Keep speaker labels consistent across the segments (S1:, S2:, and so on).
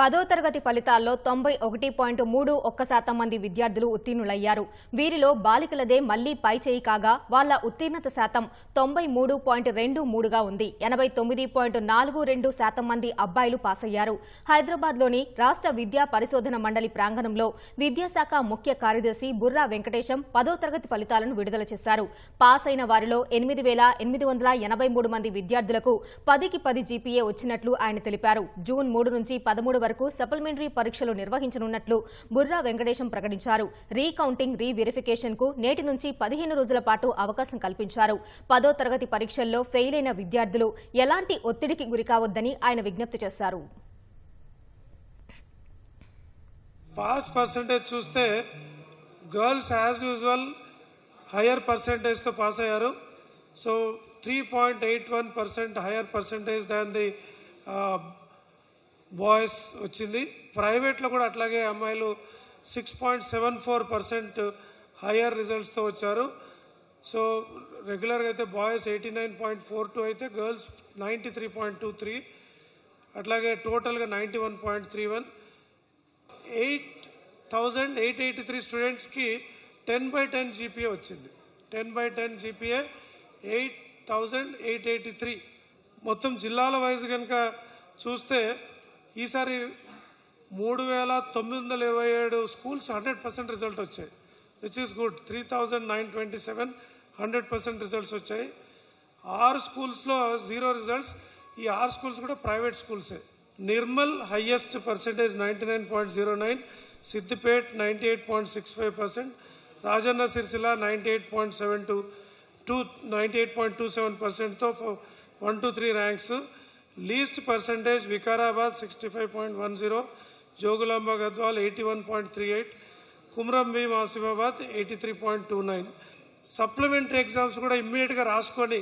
S1: పదో తరగతి ఫలితాల్లో తొంభై ఒకటి పాయింట్ మూడు ఒక్క శాతం మంది విద్యార్థులు ఉత్తీర్ణులయ్యారు. వీరిలో బాలికలదే మళ్ళీ పై చేయి కాగా వాళ్ళ ఉత్తీర్ణత శాతం తొంభై మూడు పాయింట్ రెండు మూడుగా ఉంది. ఎనభై తొమ్మిది పాయింట్ నాలుగు రెండు శాతం మంది అబ్బాయిలు పాసయ్యారు. హైదరాబాద్లోని రాష్ట్ర విద్యా పరిశోధన మండలి ప్రాంగణంలో విద్యాశాఖ ముఖ్య కార్యదర్శి బుర్రా వెంకటేశం పదో తరగతి ఫలితాలను విడుదల చేశారు. పాస్ అయిన వారిలో ఎనిమిది వేల ఎనిమిది వందల ఎనభై మూడు మంది విద్యార్థులకు పదికి పది జీపీఏ వచ్చినట్లు ఆయన తెలిపారు. జూన్ మూడు నుంచి పదమూడు వరకు సప్లిమెంటరీ పరీక్షలు నిర్వహించనున్నట్లు బుర్రా వెంకటేశం ప్రకటించారు. రీకౌంటింగ్ రీవెరిఫికేషన్కు నేటి నుంచి పదిహేను రోజుల పాటు అవకాశం కల్పించారు. పదో తరగతి పరీక్షల్లో ఫెయిల్ అయిన విద్యార్థులు ఎలాంటి ఒత్తిడికి గురికావద్దని ఆయన విజ్ఞప్తి చేశారు.
S2: పాస్ పర్సంటేజ్ చూస్తే గర్ల్స్ యాజ్ యూజువల్ హయ్యర్ పర్సంటేజ్తో పాస్ అయ్యారు. So three point eight one percent higher percentage than the boys వచ్చింది. ప్రైవేట్లో కూడా అట్లాగే అమ్మాయిలు six point seven four percent higher రిజల్ట్స్తో వచ్చారు. సో రెగ్యులర్గా అయితే boys eighty nine point four two అయితే girls ninety three point two three అట్లాగే టోటల్గా ninety one point three one eight thousand eight eighty three స్టూడెంట్స్కి టెన్ బై టెన్ జీపీఏ వచ్చింది. Ten by ten GPA eight thousand eight eighty three మొత్తం జిల్లాల wise కనుక చూస్తే ఈసారి మూడు వేల తొమ్మిది వందల ఇరవై ఏడు స్కూల్స్ హండ్రెడ్ పర్సెంట్ రిజల్ట్ వచ్చాయి. Which is good three thousand nine twenty seven hundred percent results వచ్చాయి. ఆరు స్కూల్స్లో జీరో రిజల్ట్స్. ఈ ఆరు స్కూల్స్ కూడా private స్కూల్సే. Nirmal highest percentage ninety nine point zero nine Siddipet ninety eight point six five percent Rajanna Sircilla ninety eight point seven two two ninety eight point two seven పర్సెంట్తో one two three ranks least percentage Vikarabad sixty five point one zero Jogulamba Gadwal eighty one point three eight Kumram Bheem Asifabad eighty three point two nine supplementary exams కూడా ఇమ్మీడియట్గా రాసుకొని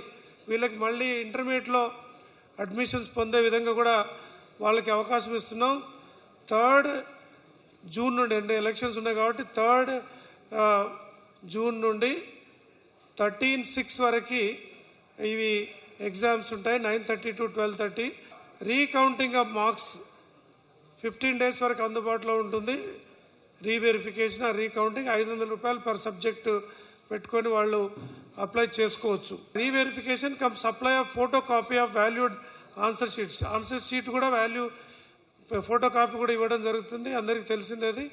S2: వీళ్ళకి మళ్ళీ ఇంటర్మీడియట్లో admissions పొందే విధంగా కూడా వాళ్ళకి అవకాశం ఇస్తున్నాం. థర్డ్ జూన్ నుండి అంటే ఎలక్షన్స్ ఉన్నాయి కాబట్టి థర్డ్ జూన్ నుండి థర్టీన్ సిక్స్ వరకు ఇవి ఎగ్జామ్స్ ఉంటాయి nine thirty to twelve thirty. Recounting of marks fifteen days వరకు అందుబాటులో ఉంటుంది. రీవెరిఫికేషన్ ఆ రీకౌంటింగ్ ఐదు వందల రూపాయలు పర్ సబ్జెక్టు పెట్టుకొని వాళ్ళు అప్లై చేసుకోవచ్చు. Reverification cum supply of photo copy of valued answer sheets. Answer sheet కూడా వాల్యూ ఫోటో కాపీ కూడా ఇవ్వడం జరుగుతుంది. అందరికీ తెలిసిందేది.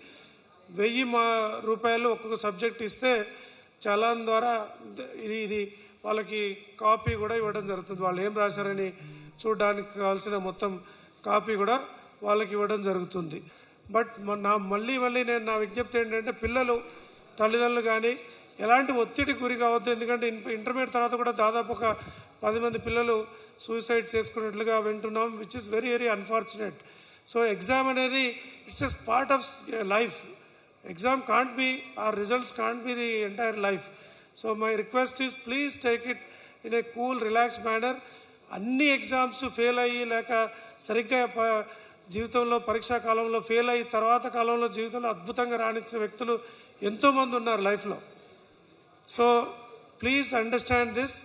S2: వెయ్యి మా రూపాయలు ఒక్కొక్క సబ్జెక్ట్ ఇస్తే చలాన్ ద్వారా ఇది ఇది వాళ్ళకి కాపీ కూడా ఇవ్వడం జరుగుతుంది. వాళ్ళు ఏం రాశారని చూడడానికి కావాల్సిన మొత్తం కాపీ కూడా వాళ్ళకి ఇవ్వడం జరుగుతుంది. బట్ నా మళ్ళీ మళ్ళీ నేను నా విజ్ఞప్తి ఏంటంటే పిల్లలు తల్లిదండ్రులు కానీ ఎలాంటి ఒత్తిడి గురి కావద్దు. ఎందుకంటే ఇంటర్మీడియట్ తర్వాత కూడా దాదాపు ఒక పది మంది పిల్లలు సూసైడ్ చేసుకున్నట్లుగా వింటున్నాం which is very very unfortunate so exam అనేది it's as part of life exam can't be or results can't be the entire life so my request is please take it in a cool relax manner అన్ని exams fail అయ్యి లేక సరిగ్గా ప- జీవితంలో పరీక్షా కాలంలో fail అయ్యి తర్వాత కాలంలో జీవితంలో అద్భుతంగా రాణించిన వ్యక్తులు ఎంతోమంది ఉన్నారు లైఫ్లో. So please understand this